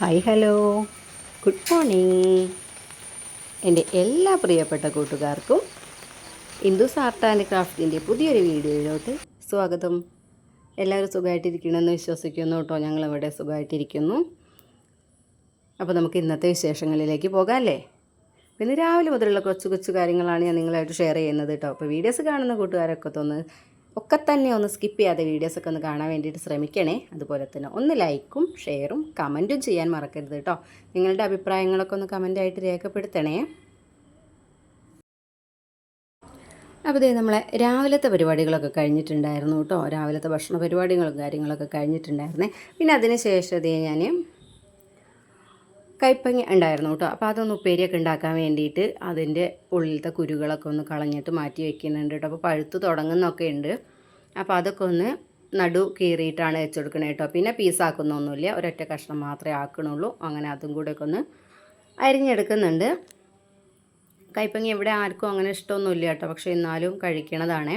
Hi hello. Good morning. എന്റെ എല്ലാ പ്രിയപ്പെട്ട കൂട്ടുകാർക്കും ഇന്ദുസ് ആർട്ട് ആൻഡ് ക്രാഫ്റ്റിന്റെ പുതിയൊരു വീഡിയോയിലോട്ട് സ്വാഗതം. എല്ലാവരും സുഖമായിട്ടിരിക്കണമെന്ന് വിശ്വസിക്കുന്നു കേട്ടോ. ഞങ്ങളിവിടെ സുഖമായിട്ടിരിക്കുന്നു. അപ്പോൾ നമുക്ക് ഇന്നത്തെ വിശേഷങ്ങളിലേക്ക് പോകാം അല്ലേ പിന്നെ രാവിലെ മുതലുള്ള കൊച്ചു കൊച്ചു കാര്യങ്ങളാണ് ഞാൻ നിങ്ങളായിട്ട് ഷെയർ ചെയ്യുന്നത് കേട്ടോ. അപ്പോൾ വീഡിയോസ് കാണുന്ന കൂട്ടുകാരൊക്കെ ഒന്ന് ഒക്കെ തന്നെ ഒന്ന് സ്കിപ്പ് ചെയ്യാതെ വീഡിയോസൊക്കെ ഒന്ന് കാണാൻ വേണ്ടിയിട്ട് ശ്രമിക്കണേ. അതുപോലെ തന്നെ ഒന്ന് ലൈക്കും ഷെയറും കമന്റും ചെയ്യാൻ മറക്കരുത് കേട്ടോ. നിങ്ങളുടെ അഭിപ്രായങ്ങളൊക്കെ ഒന്ന് കമന്റായിട്ട് രേഖപ്പെടുത്തണേ. അപ്പോൾ ഇതേ നമ്മളെ രാവിലത്തെ പരിപാടികളൊക്കെ കഴിഞ്ഞിട്ടുണ്ടായിരുന്നു കേട്ടോ. രാവിലത്തെ ഭക്ഷണ പരിപാടികളും കാര്യങ്ങളൊക്കെ കഴിഞ്ഞിട്ടുണ്ടായിരുന്നേ. പിന്നെ അതിന് ശേഷം ഇതേ ഞാൻ കൈപ്പങ്ങ ഉണ്ടായിരുന്നു കേട്ടോ. അപ്പോൾ അതൊന്ന് ഉപ്പേരിയൊക്കെ ഉണ്ടാക്കാൻ വേണ്ടിയിട്ട് അതിന്റെ ഉള്ളിലത്തെ കുരുകളൊക്കെ ഒന്ന് കളഞ്ഞിട്ട് മാറ്റി വെക്കുന്നുണ്ട് കേട്ടോ. അപ്പോൾ പഴുത്ത് തുടങ്ങുന്നൊക്കെ ഉണ്ട്. അപ്പോൾ അതൊക്കെ ഒന്ന് നടു കീറിയിട്ടാണ് വെച്ച് വെച്ചെടുക്കണേ കേട്ടോ. പിന്നെ പീസാക്കുന്നൊന്നുമില്ല. ഒരൊറ്റ കഷ്ണം മാത്രമേ ആക്കണുള്ളൂ. അങ്ങനെ അതും കൂടെയൊക്കെ ഒന്ന് അരിഞ്ഞെടുക്കുന്നുണ്ട്. കൈപ്പങ്ങി ഇവിടെ ആർക്കും അങ്ങനെ ഇഷ്ടമൊന്നുമില്ല കേട്ടോ. പക്ഷേ എന്നാലും കഴിക്കണതാണേ.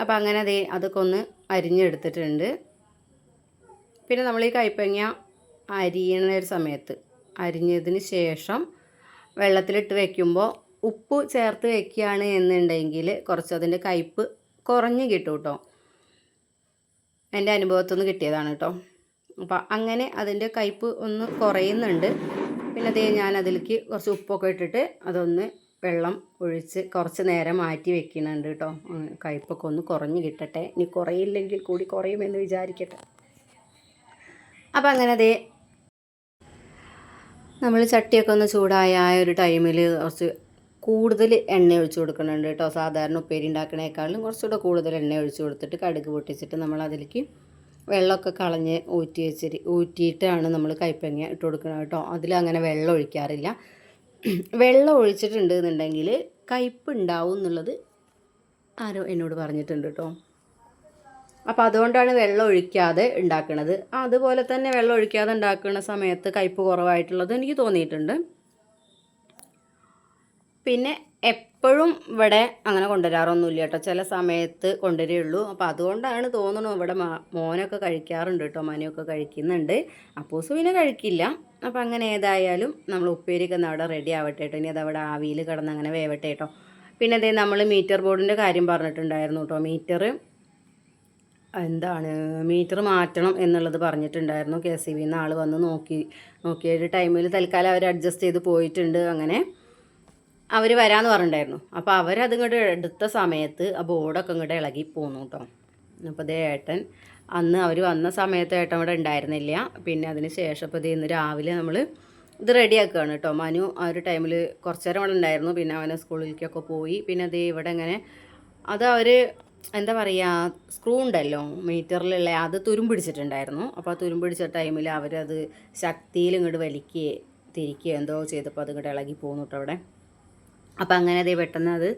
അപ്പോൾ അങ്ങനെ അതേ അതൊക്കെ ഒന്ന് അരിഞ്ഞെടുത്തിട്ടുണ്ട്. പിന്നെ നമ്മൾ ഈ കൈപ്പങ്ങ അരിയണ ഒരു സമയത്ത്. അരിഞ്ഞതിന് ശേഷം വെള്ളത്തിലിട്ട് വയ്ക്കുമ്പോൾ ഉപ്പ് ചേർത്ത് വെക്കുകയാണ് എന്നുണ്ടെങ്കിൽ കുറച്ച് അതിന്റെ കയ്പ്പ് കുറഞ്ഞ് കിട്ടും കേട്ടോ. എന്റെ അനുഭവത്തിൽ നിന്ന് കിട്ടിയതാണ് കേട്ടോ. അപ്പോൾ അങ്ങനെ അതിന്റെ കയ്പ്പ് ഒന്ന് കുറയുന്നുണ്ട്. പിന്നെ അതേ ഞാൻ അതിലേക്ക് കുറച്ച് ഉപ്പൊക്കെ ഇട്ടിട്ട് അതൊന്ന് വെള്ളം ഒഴിച്ച് കുറച്ച് നേരം മാറ്റി വെക്കുന്നുണ്ട് കേട്ടോ. കയ്പ്പൊക്കെ ഒന്ന് കുറഞ്ഞ് കിട്ടട്ടെ. ഇനി കുറയില്ലെങ്കിൽ കൂടി കുറയുമെന്ന് വിചാരിക്കട്ടെ. അപ്പം അങ്ങനെ അതേ നമ്മൾ ചട്ടിയൊക്കെ ഒന്ന് ചൂടായ ആ ഒരു ടൈമിൽ കുറച്ച് കൂടുതൽ എണ്ണ ഒഴിച്ചു കൊടുക്കുന്നുണ്ട് കേട്ടോ. സാധാരണ ഉപ്പേരി ഉണ്ടാക്കണേക്കാളും കുറച്ചുകൂടെ കൂടുതൽ എണ്ണ ഒഴിച്ചു കൊടുത്തിട്ട് കടുക് പൊട്ടിച്ചിട്ട് നമ്മൾ അതിലേക്ക് വെള്ളമൊക്കെ കളഞ്ഞ് ഊറ്റി വെച്ചിട്ട് ഊറ്റിയിട്ടാണ് നമ്മൾ കൈപ്പങ്ങ ഇട്ട് കൊടുക്കുന്നത് കേട്ടോ. അതിലങ്ങനെ വെള്ളം ഒഴിക്കാറില്ല. വെള്ളം ഒഴിച്ചിട്ടുണ്ട് എന്നുണ്ടെങ്കിൽ കയ്പ്പ് ഉണ്ടാവും എന്നുള്ളത് ആരോ എന്നോട് പറഞ്ഞിട്ടുണ്ട് കേട്ടോ. അപ്പോൾ അതുകൊണ്ടാണ് വെള്ളം ഒഴിക്കാതെ ഉണ്ടാക്കുന്നത് അതുപോലെ തന്നെ വെള്ളം ഒഴിക്കാതെ ഉണ്ടാക്കുന്ന സമയത്ത് കയ്പ്പ് കുറവായിട്ടുള്ളത് എനിക്ക് തോന്നിയിട്ടുണ്ട്. പിന്നെ എപ്പോഴും ഇവിടെ അങ്ങനെ കൊണ്ടുവരാറൊന്നുമില്ല കേട്ടോ. ചില സമയത്ത് കൊണ്ടുവരികയുള്ളൂ അപ്പോൾ അതുകൊണ്ടാണ് തോന്നുന്നു ഇവിടെ മോനൊക്കെ കഴിക്കാറുണ്ട് കേട്ടോ. മനിയൊക്കെ കഴിക്കുന്നുണ്ട്. അപ്പൂസ് പിന്നെ കഴിക്കില്ല. അപ്പോൾ അങ്ങനെ ഏതായാലും നമ്മൾ ഉപ്പേരിയൊക്കെ അവിടെ റെഡി ആവട്ടെ കേട്ടോ. ഇനി അത് അവിടെ ആവിയിൽ കിടന്ന് അങ്ങനെ വേവട്ടെ കേട്ടോ. പിന്നെ അതേ നമ്മൾ മീറ്റർ ബോർഡിന്റെ കാര്യം പറഞ്ഞിട്ടുണ്ടായിരുന്നു കേട്ടോ. മീറ്റർ എന്താണ് മീറ്റർ മാറ്റണം എന്നുള്ളത് പറഞ്ഞിട്ടുണ്ടായിരുന്നു. കെ സി ബിന്ന് ആൾ വന്ന് നോക്കി നോക്കിയ ഒരു ടൈമിൽ തൽക്കാലം അവർ അഡ്ജസ്റ്റ് ചെയ്ത് പോയിട്ടുണ്ട് അങ്ങനെ. അവർ വരാമെന്ന് പറഞ്ഞിട്ടുണ്ടായിരുന്നു. അപ്പോൾ അവരത് ഇങ്ങോട്ട് എടുത്ത സമയത്ത് ആ ബോർഡൊക്കെ ഇങ്ങോട്ട് ഇളകി പോന്നു കേട്ടോ അപ്പോൾ അതേ ഏട്ടൻ അന്ന് അവർ വന്ന സമയത്ത് ഏട്ടൻ ഇവിടെ ഉണ്ടായിരുന്നില്ല. പിന്നെ അതിന് ശേഷം ഇപ്പോൾ ഇന്ന് രാവിലെ നമ്മൾ ഇത് റെഡിയാക്കുകയാണ് കേട്ടോ മനു ആ ഒരു ടൈമിൽ കുറച്ച് നേരം ഇവിടെ ഉണ്ടായിരുന്നു. പിന്നെ അവനെ സ്കൂളിലേക്കൊക്കെ പോയി. പിന്നെ അതേ ഇവിടെ ഇങ്ങനെ അത് അവർ എന്താ പറയുക സ്ക്രൂ ഉണ്ടല്ലോ മീറ്ററിലുള്ള അത് തുരുമ്പിടിച്ചിട്ടുണ്ടായിരുന്നു അപ്പോൾ ആ തുരുമ്പിടിച്ച ടൈമിൽ അവരത് ശക്തിയിൽ ഇങ്ങോട്ട് വലിക്കുകയോ തിരിക്കുകയോ എന്തോ ചെയ്തപ്പോൾ അത് ഇങ്ങോട്ട് ഇളകി പോന്നു കേട്ടോ അവിടെ. അപ്പോൾ അങ്ങനെ അതേ പെട്ടെന്ന് അത്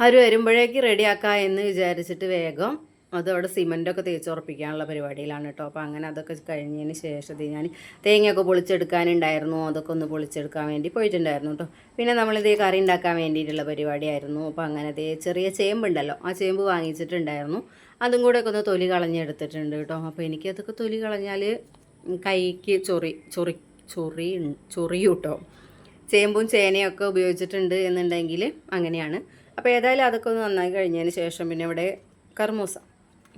അവർ വരുമ്പോഴേക്ക് റെഡിയാക്കാം എന്ന് വിചാരിച്ചിട്ട് വേഗം അത് അവിടെ സിമന്റൊക്കെ തേച്ചുറപ്പിക്കാനുള്ള പരിപാടിയിലാണ് കേട്ടോ. അപ്പോൾ അങ്ങനെ അതൊക്കെ കഴിഞ്ഞതിന് ശേഷം ഞാൻ തേങ്ങയൊക്കെ പൊളിച്ചെടുക്കാനുണ്ടായിരുന്നു. അതൊക്കെ ഒന്ന് പൊളിച്ചെടുക്കാൻ വേണ്ടി പോയിട്ടുണ്ടായിരുന്നു കേട്ടോ. പിന്നെ നമ്മളിത് കറി ഉണ്ടാക്കാൻ വേണ്ടിയിട്ടുള്ള പരിപാടിയായിരുന്നു. അപ്പോൾ അങ്ങനെ അതേ ചെറിയ ചേമ്പുണ്ടല്ലോ. ആ ചേമ്പ് വാങ്ങിച്ചിട്ടുണ്ടായിരുന്നു. അതും കൂടെ ഒക്കെ ഒന്ന് തൊലി കളഞ്ഞെടുത്തിട്ടുണ്ട് കേട്ടോ. അപ്പോൾ എനിക്കതൊക്കെ തൊലി കളഞ്ഞാൽ കൈക്ക് ചൊറി ചൊറി ചൊറി ചൊറിയും കേട്ടോ. ചേമ്പും ചേനയൊക്കെ ഉപയോഗിച്ചിട്ടുണ്ട് എന്നുണ്ടെങ്കിൽ അങ്ങനെയാണ്. അപ്പോൾ ഏതായാലും അതൊക്കെ ഒന്ന് നന്നായി കഴിഞ്ഞതിന് ശേഷം പിന്നെ ഇവിടെ കർമൂസ.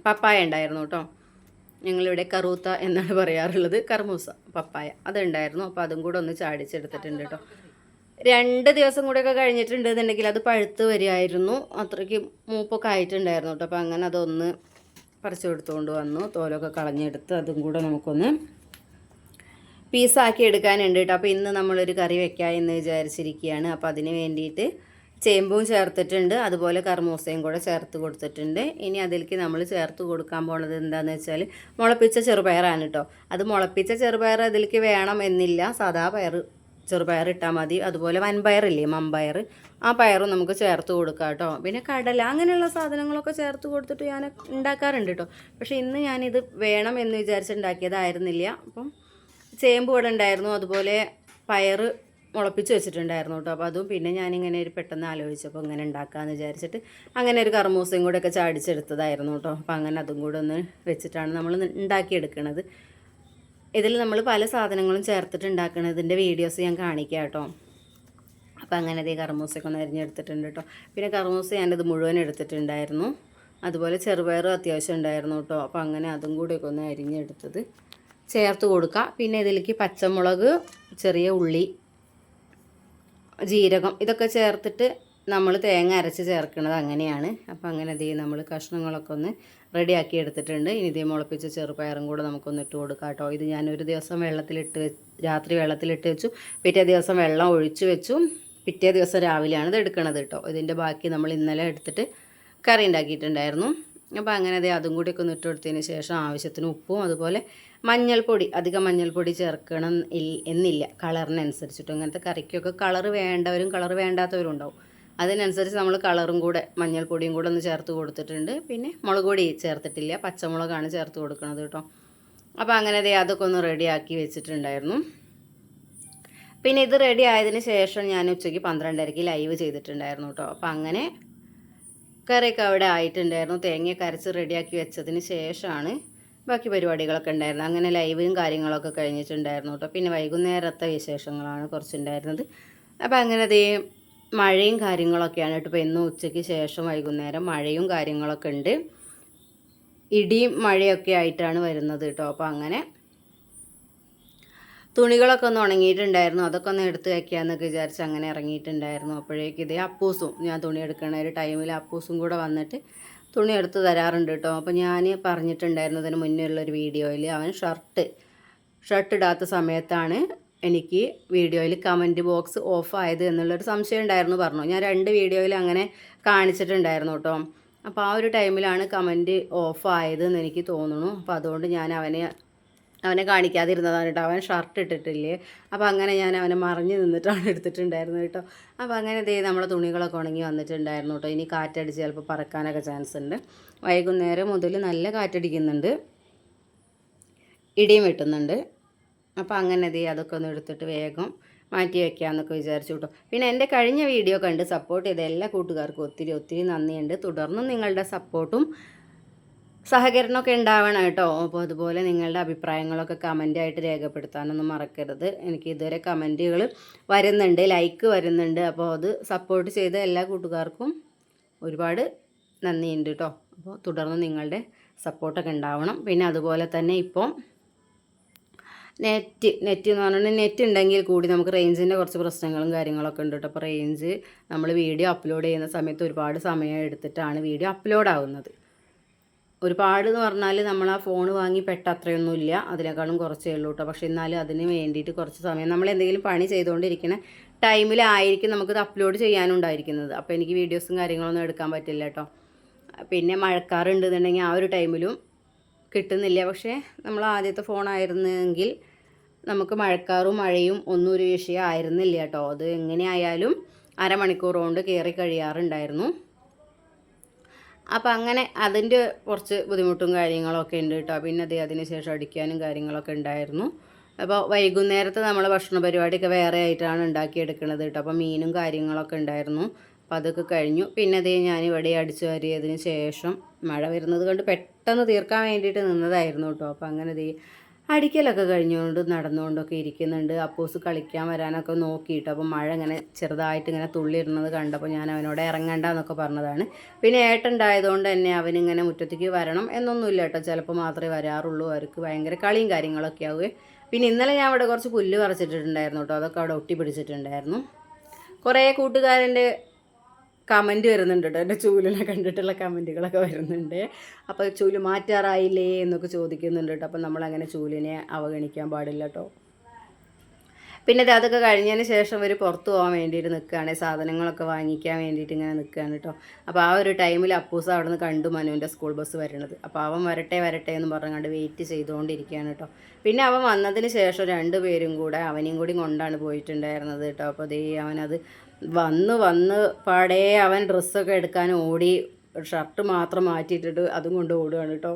പപ്പായ ഉണ്ടായിരുന്നു കേട്ടോ. ഞങ്ങളിവിടെ കറൂത്ത എന്നാണ് പറയാറുള്ളത്. കർമൂസ പപ്പായ അതുണ്ടായിരുന്നു. അപ്പോൾ അതും കൂടെ ഒന്ന് ചാടിച്ചെടുത്തിട്ടുണ്ട് കേട്ടോ. രണ്ട് ദിവസം കൂടെയൊക്കെ കഴിഞ്ഞിട്ടുണ്ട് അത് പഴുത്ത് വരികയായിരുന്നു. അത്രയ്ക്ക് മൂപ്പൊക്കെ ആയിട്ടുണ്ടായിരുന്നു കേട്ടോ. അപ്പോൾ അങ്ങനെ അതൊന്ന് പറിച്ചു കൊടുത്തുകൊണ്ട് വന്നു. തോലൊക്കെ കളഞ്ഞെടുത്ത് അതും കൂടെ നമുക്കൊന്ന് പീസാക്കി എടുക്കാനുണ്ട് കേട്ടോ. അപ്പോൾ ഇന്ന് നമ്മളൊരു കറി വെക്കാം എന്ന് വിചാരിച്ചിരിക്കുകയാണ്. അപ്പോൾ അതിന് വേണ്ടിയിട്ട് ചേമ്പും ചേർത്തിട്ടുണ്ട്. അതുപോലെ കർമൂസയും കൂടെ ചേർത്ത് കൊടുത്തിട്ടുണ്ട്. ഇനി അതിലേക്ക് നമ്മൾ ചേർത്ത് കൊടുക്കാൻ പോണത് എന്താണെന്ന് വെച്ചാൽ മുളപ്പിച്ച ചെറുപയറാണ് കേട്ടോ അത് മുളപ്പിച്ച ചെറുപയർ അതിലേക്ക് വേണം എന്നില്ല. സാധാ പയർ ചെറുപയർ ഇട്ടാൽ മതി. അതുപോലെ വൻപയറില്ലേ മമ്പയർ. ആ പയറും നമുക്ക് ചേർത്ത് കൊടുക്കാം കേട്ടോ പിന്നെ കടല അങ്ങനെയുള്ള സാധനങ്ങളൊക്കെ ചേർത്ത് കൊടുത്തിട്ട് ഞാൻ ഉണ്ടാക്കാറുണ്ട് കേട്ടോ പക്ഷേ ഇന്ന് ഞാനിത് വേണം എന്ന് വിചാരിച്ചുണ്ടാക്കിയതായിരുന്നില്ല അപ്പം ചേമ്പ് ഇവിടെ ഉണ്ടായിരുന്നു. അതുപോലെ പയർ മുളപ്പിച്ച് വെച്ചിട്ടുണ്ടായിരുന്നു കേട്ടോ. അപ്പോൾ അതും പിന്നെ ഞാനിങ്ങനെ ഒരു പെട്ടെന്ന് ആലോചിച്ചപ്പോൾ ഇങ്ങനെ ഉണ്ടാക്കാമെന്ന് വിചാരിച്ചിട്ട് അങ്ങനെ ഒരു കർമൂസയും കൂടെ ഒക്കെ ചാടിച്ചെടുത്തതായിരുന്നു കേട്ടോ. അപ്പോൾ അങ്ങനെ അതും കൂടെ ഒന്ന് വെച്ചിട്ടാണ് നമ്മൾ ഉണ്ടാക്കിയെടുക്കുന്നത് ഇതിൽ നമ്മൾ പല സാധനങ്ങളും ചേർത്തിട്ട് ഉണ്ടാക്കുന്നതിന്റെ വീഡിയോസ് ഞാൻ കാണിക്കാം കേട്ടോ. അപ്പോൾ അങ്ങനെ അതേ കർമൂസയൊക്കെ ഒന്ന് അരിഞ്ഞെടുത്തിട്ടുണ്ട് കേട്ടോ. പിന്നെ കർമൂസ ഞാനത് മുഴുവൻ എടുത്തിട്ടുണ്ടായിരുന്നു. അതുപോലെ ചെറുപയറും അത്യാവശ്യം ഉണ്ടായിരുന്നു കേട്ടോ. അപ്പോൾ അങ്ങനെ അതും കൂടെയൊക്കെ ഒന്ന് അരിഞ്ഞെടുത്തത്. ചേർത്ത് കൊടുക്കുക പിന്നെ ഇതിലേക്ക് പച്ചമുളക് ചെറിയ ഉള്ളി ജീരകം ഇതൊക്കെ ചേർത്തിട്ട് നമ്മൾ തേങ്ങ അരച്ച് ചേർക്കുന്നത് അങ്ങനെയാണ്. അപ്പോൾ അങ്ങനെ ഇത് നമ്മൾ കഷ്ണങ്ങളൊക്കെ ഒന്ന് റെഡിയാക്കി എടുത്തിട്ടുണ്ട്. ഇനി ഇതേ മുളപ്പിച്ച ചെറുപയറും കൂടെ നമുക്കൊന്ന് ഇട്ട് കൊടുക്കാം കേട്ടോ. ഇത് ഞാൻ ഒരു ദിവസം വെള്ളത്തിലിട്ട് രാത്രി വെള്ളത്തിലിട്ട് വെച്ചു. പിറ്റേ ദിവസം വെള്ളം ഒഴിച്ച് വെച്ചു. പിറ്റേ ദിവസം രാവിലെയാണ് ഇത് എടുക്കണത് കേട്ടോ. ഇതിന്റെ ബാക്കി നമ്മൾ ഇന്നലെ എടുത്തിട്ട് കറി ഉണ്ടാക്കിയിട്ടുണ്ടായിരുന്നു. അപ്പോൾ അങ്ങനെ ദേ അതും കൂടിയൊക്കെ ഒന്ന് ഇട്ട് കൊടുത്തതിന് ശേഷം ആവശ്യത്തിന് ഉപ്പും അതുപോലെ മഞ്ഞൾപ്പൊടി അധികം മഞ്ഞൾപ്പൊടി ചേർക്കണം എന്നില്ല. കളറിനനുസരിച്ചിട്ട്. അങ്ങനത്തെ കറിക്കൊക്കെ കളർ വേണ്ടവരും കളർ വേണ്ടാത്തവരും ഉണ്ടാവും. അതിനനുസരിച്ച് നമ്മൾ കളറും കൂടെ മഞ്ഞൾപ്പൊടിയും കൂടെ ഒന്ന് ചേർത്ത് കൊടുത്തിട്ടുണ്ട്. പിന്നെ മുളക് പൊടി ചേർത്തിട്ടില്ല. പച്ചമുളകാണ് ചേർത്ത് കൊടുക്കുന്നത് കേട്ടോ. അപ്പോൾ അങ്ങനെ ദേ അതൊക്കെ ഒന്ന് റെഡിയാക്കി വെച്ചിട്ടുണ്ടായിരുന്നു. പിന്നെ ഇത് റെഡി ആയതിന് ശേഷം ഞാൻ ഉച്ചയ്ക്ക് പന്ത്രണ്ടരയ്ക്ക് ലൈവ് ചെയ്തിട്ടുണ്ടായിരുന്നു കേട്ടോ. അപ്പോൾ അങ്ങനെ കറിയൊക്കെ അവിടെ ആയിട്ടുണ്ടായിരുന്നു. തേങ്ങയൊക്കെ അരച്ച് റെഡിയാക്കി വെച്ചതിന് ശേഷമാണ് ബാക്കി പരിപാടികളൊക്കെ ഉണ്ടായിരുന്നത്. അങ്ങനെ ലൈവും കാര്യങ്ങളൊക്കെ കഴിഞ്ഞിട്ടുണ്ടായിരുന്നു കേട്ടോ. പിന്നെ വൈകുന്നേരത്തെ വിശേഷങ്ങളാണ് കുറച്ചുണ്ടായിരുന്നത്. അപ്പോൾ അങ്ങനെ ദേ മഴയും കാര്യങ്ങളൊക്കെയാണ് കേട്ടോ. ഇപ്പോൾ ഇന്ന് ഉച്ചയ്ക്ക് ശേഷം വൈകുന്നേരം മഴയും കാര്യങ്ങളൊക്കെ ഉണ്ട്. ഇടിയും മഴയൊക്കെ ആയിട്ടാണ് വരുന്നത് കേട്ടോ. അപ്പോൾ അങ്ങനെ തുണികളൊക്കെ ഒന്ന് ഉണങ്ങിയിട്ടുണ്ടായിരുന്നു. അതൊക്കെ ഒന്ന് എടുത്ത് വയ്ക്കാമെന്നൊക്കെ വിചാരിച്ച് അങ്ങനെ ഇറങ്ങിയിട്ടുണ്ടായിരുന്നു. അപ്പോഴേക്ക് ഇതേ അപ്പൂസും ഞാൻ തുണി എടുക്കണ ഒരു ടൈമിൽ അപ്പൂസും കൂടെ വന്നിട്ട് തുണി എടുത്ത് തരാറുണ്ട് കേട്ടോ. അപ്പോൾ ഞാൻ പറഞ്ഞിട്ടുണ്ടായിരുന്നു അതിന് മുന്നേ ഉള്ളൊരു വീഡിയോയിൽ അവൻ ഷർട്ട് ഷർട്ട് ഇടാത്ത സമയത്താണ് എനിക്ക് വീഡിയോയിൽ കമന്റ് ബോക്സ് ഓഫ് ആയത് എന്നുള്ളൊരു സംശയം ഉണ്ടായിരുന്നു പറഞ്ഞു. ഞാൻ രണ്ട് വീഡിയോയിൽ അങ്ങനെ കാണിച്ചിട്ടുണ്ടായിരുന്നു കേട്ടോ. അപ്പോൾ ആ ഒരു ടൈമിലാണ് കമന്റ് ഓഫ് ആയതെന്ന് എനിക്ക് തോന്നുന്നു. അപ്പോൾ അതുകൊണ്ട് ഞാൻ അവനെ അവനെ കാണിക്കാതിരുന്നതാണ് കേട്ടോ. അവൻ ഷർട്ട് ഇട്ടിട്ടില്ലേ? അപ്പോൾ അങ്ങനെ ഞാൻ അവനെ മറിഞ്ഞ് നിന്നിട്ടാണ് എടുത്തിട്ടുണ്ടായിരുന്നത് കേട്ടോ. അപ്പോൾ അങ്ങനെ ദേ നമ്മളെ തുണികളൊക്കെ ഉണങ്ങി വന്നിട്ടുണ്ടായിരുന്നു കേട്ടോ. ഇനി കാറ്റടിച്ച് ചിലപ്പോൾ പറക്കാനൊക്കെ ചാൻസ് ഉണ്ട്. വൈകുന്നേരം മുതൽ നല്ല കാറ്റടിക്കുന്നുണ്ട്. ഇടിയും വെട്ടുന്നുണ്ട്. അപ്പോൾ അങ്ങനെ ദേ അതൊക്കെ ഒന്ന് എടുത്തിട്ട് വേഗം മാറ്റി വയ്ക്കാമെന്നൊക്കെ വിചാരിച്ചു കേട്ടോ. പിന്നെ എന്റെ കഴിഞ്ഞ വീഡിയോ കണ്ട് സപ്പോർട്ട് ചെയ്ത എല്ലാ കൂട്ടുകാർക്കും ഒത്തിരി ഒത്തിരി നന്ദിയുണ്ട്. തുടർന്നും നിങ്ങളുടെ സപ്പോർട്ടും സഹകരണമൊക്കെ ഉണ്ടാവണം കേട്ടോ. അപ്പോൾ അതുപോലെ നിങ്ങളുടെ അഭിപ്രായങ്ങളൊക്കെ കമന്റായിട്ട് രേഖപ്പെടുത്താനൊന്നും മറക്കരുത്. എനിക്ക് ഇതുവരെ കമന്റുകൾ വരുന്നുണ്ട് ലൈക്ക് വരുന്നുണ്ട്. അപ്പോൾ അത് സപ്പോർട്ട് ചെയ്ത എല്ലാ കൂട്ടുകാർക്കും ഒരുപാട് നന്ദിയുണ്ട് കേട്ടോ. അപ്പോൾ തുടർന്ന് നിങ്ങളുടെ സപ്പോർട്ടൊക്കെ ഉണ്ടാവണം. പിന്നെ അതുപോലെ തന്നെ ഇപ്പോൾ നെറ്റ് നെറ്റ് എന്ന് പറഞ്ഞാൽ നെറ്റ് ഉണ്ടെങ്കിൽ കൂടി നമുക്ക് റേഞ്ചിന്റെ കുറച്ച് പ്രശ്നങ്ങളും കാര്യങ്ങളൊക്കെ ഉണ്ട് കേട്ടോ. അപ്പോൾ റേഞ്ച് നമ്മൾ വീഡിയോ അപ്ലോഡ് ചെയ്യുന്ന സമയത്ത് ഒരുപാട് സമയം എടുത്തിട്ടാണ് വീഡിയോ അപ്ലോഡ് ആവുന്നത്. ഒരുപാട് എന്ന് പറഞ്ഞാൽ നമ്മൾ ആ ഫോൺ വാങ്ങി പെട്ട അത്രയൊന്നുമില്ല അതിനേക്കാളും കുറച്ചേ ഉള്ളൂ കേട്ടോ പക്ഷേ എന്നാലും അതിന് വേണ്ടിയിട്ട് കുറച്ച് സമയം നമ്മൾ എന്തെങ്കിലും പണി ചെയ്തുകൊണ്ടിരിക്കുന്ന ടൈമിലായിരിക്കും നമുക്കിത് അപ്ലോഡ് ചെയ്യാനുണ്ടായിരിക്കുന്നത്. അപ്പോൾ എനിക്ക് വീഡിയോസും കാര്യങ്ങളൊന്നും എടുക്കാൻ പറ്റില്ല കേട്ടോ പിന്നെ മഴക്കാറുണ്ടെന്നുണ്ടെങ്കിൽ ആ ഒരു ടൈമിലും കിട്ടുന്നില്ല. പക്ഷേ നമ്മൾ ആദ്യത്തെ ഫോണായിരുന്നെങ്കിൽ നമുക്ക് മഴക്കാറും മഴയും ഒന്നും ഒരു വിഷയം ആയിരുന്നില്ല കേട്ടോ അത് എങ്ങനെയായാലും അരമണിക്കൂർ കൊണ്ട് കയറി കഴിയാറുണ്ടായിരുന്നു. അപ്പോൾ അങ്ങനെ അതിന്റെ കുറച്ച് ബുദ്ധിമുട്ടും കാര്യങ്ങളൊക്കെ ഉണ്ട് കേട്ടോ പിന്നെ അത് അതിന് ശേഷം അടിക്കാനും കാര്യങ്ങളൊക്കെ ഉണ്ടായിരുന്നു. അപ്പോൾ വൈകുന്നേരത്തെ നമ്മൾ ഭക്ഷണ പരിപാടിയൊക്കെ വേറെ ആയിട്ടാണ് ഉണ്ടാക്കിയെടുക്കുന്നത് കേട്ടോ അപ്പോൾ മീനും കാര്യങ്ങളൊക്കെ ഉണ്ടായിരുന്നു. അപ്പോൾ അതൊക്കെ കഴിഞ്ഞു. പിന്നെ അതേ ഞാൻ ഇവിടെ അടിച്ചു വാരിയതിന് ശേഷം മഴ വരുന്നത് കൊണ്ട് പെട്ടെന്ന് തീർക്കാൻ വേണ്ടിയിട്ട് നിന്നതായിരുന്നു കേട്ടോ അപ്പോൾ അങ്ങനെ ദേ അടിക്കലൊക്കെ കഴിഞ്ഞുകൊണ്ട് നടന്നുകൊണ്ടൊക്കെ ഇരിക്കുന്നുണ്ട്. അപ്പോസ് കളിക്കാൻ വരാനൊക്കെ നോക്കിയിട്ട് അപ്പോൾ മഴ ഇങ്ങനെ ചെറുതായിട്ട് ഇങ്ങനെ തുള്ളിയിരുന്നത് കണ്ടപ്പോൾ ഞാൻ അവനോട് ഇറങ്ങണ്ട എന്നൊക്കെ പറഞ്ഞതാണ്. പിന്നെ ഏട്ടുണ്ടായതുകൊണ്ട് തന്നെ അവനിങ്ങനെ മുറ്റത്തേക്ക് വരണം എന്നൊന്നുമില്ല കേട്ടോ. ചിലപ്പോൾ മാത്രമേ വരാറുള്ളൂ. അവർക്ക് ഭയങ്കര കളിയും കാര്യങ്ങളൊക്കെ ആവുകയും. പിന്നെ ഇന്നലെ ഞാൻ അവിടെ കുറച്ച് പുല്ല് പറിച്ചിട്ടുണ്ടായിരുന്നു കേട്ടോ. അതൊക്കെ അവിടെ ഒട്ടി പിടിച്ചിട്ടുണ്ടായിരുന്നു കുറേ കൂട്ടുകാരന്റെ കമന്റ് വരുന്നുണ്ട് കേട്ടോ എന്റെ ചൂലിനെ കണ്ടിട്ടുള്ള കമന്റുകളൊക്കെ വരുന്നുണ്ട്. അപ്പോൾ ചൂൽ മാറ്റാറായില്ലേ എന്നൊക്കെ ചോദിക്കുന്നുണ്ട് കേട്ടോ അപ്പോൾ നമ്മളങ്ങനെ ചൂലിനെ അവഗണിക്കാൻ പാടില്ല കേട്ടോ പിന്നെ അതൊക്കെ കഴിഞ്ഞതിന് ശേഷം അവർ പുറത്തു പോകാൻ വേണ്ടിയിട്ട് നിൽക്കുകയാണ് സാധനങ്ങളൊക്കെ വാങ്ങിക്കാൻ വേണ്ടിയിട്ട് ഇങ്ങനെ നിൽക്കുകയാണ് കേട്ടോ അപ്പോൾ ആ ഒരു ടൈമിൽ അപ്പൂസ് അവിടെ നിന്ന് കണ്ടു മനുവിന്റെ സ്കൂൾ ബസ് വരണത്. അപ്പോൾ അവൻ വരട്ടെ വരട്ടെ എന്ന് പറഞ്ഞുകൊണ്ട് വെയിറ്റ് ചെയ്തുകൊണ്ടിരിക്കുകയാണ് കേട്ടോ പിന്നെ അവൻ വന്നതിന് ശേഷം രണ്ടുപേരും കൂടെ അവനെയും കൂടി കൊണ്ടാണ് പോയിട്ടുണ്ടായിരുന്നത് കേട്ടോ അപ്പോൾ ദേ അവനത് വന്ന് വന്ന് പാടേ അവൻ ഡ്രസ്സൊക്കെ എടുക്കാൻ ഓടി. ഷർട്ട് മാത്രം മാറ്റിയിട്ടിട്ട് അതും കൊണ്ട് ഓടുകയാണ് കേട്ടോ.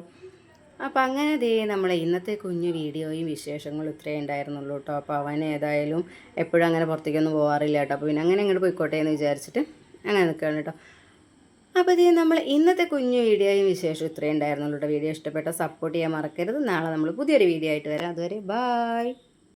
അപ്പോൾ അങ്ങനെ ദേ നമ്മളെ ഇന്നത്തെ കുഞ്ഞു വീഡിയോയും വിശേഷങ്ങളും ഇത്രയേ ഉണ്ടായിരുന്നുള്ളൂ കേട്ടോ. അപ്പോൾ അവൻ ഏതായാലും എപ്പോഴും അങ്ങനെ പുറത്തേക്കൊന്നും പോകാറില്ല കേട്ടോ. അപ്പോൾ പിന്നെ അങ്ങനെ അങ്ങോട്ട് പോയിക്കോട്ടെ എന്ന് വിചാരിച്ചിട്ട് അങ്ങനെ നിൽക്കുകയാണ് കേട്ടോ. അപ്പോൾ ഇത് നമ്മൾ ഇന്നത്തെ കുഞ്ഞു വീഡിയോയും വിശേഷം ഇത്രയും ഉണ്ടായിരുന്നുള്ളൂ കേട്ടോ. വീഡിയോ ഇഷ്ടപ്പെട്ട സപ്പോർട്ട് ചെയ്യാൻ മറക്കരുത്. നാളെ നമ്മൾ പുതിയൊരു വീഡിയോ ആയിട്ട് വരാം. അതുവരെ ബായ്.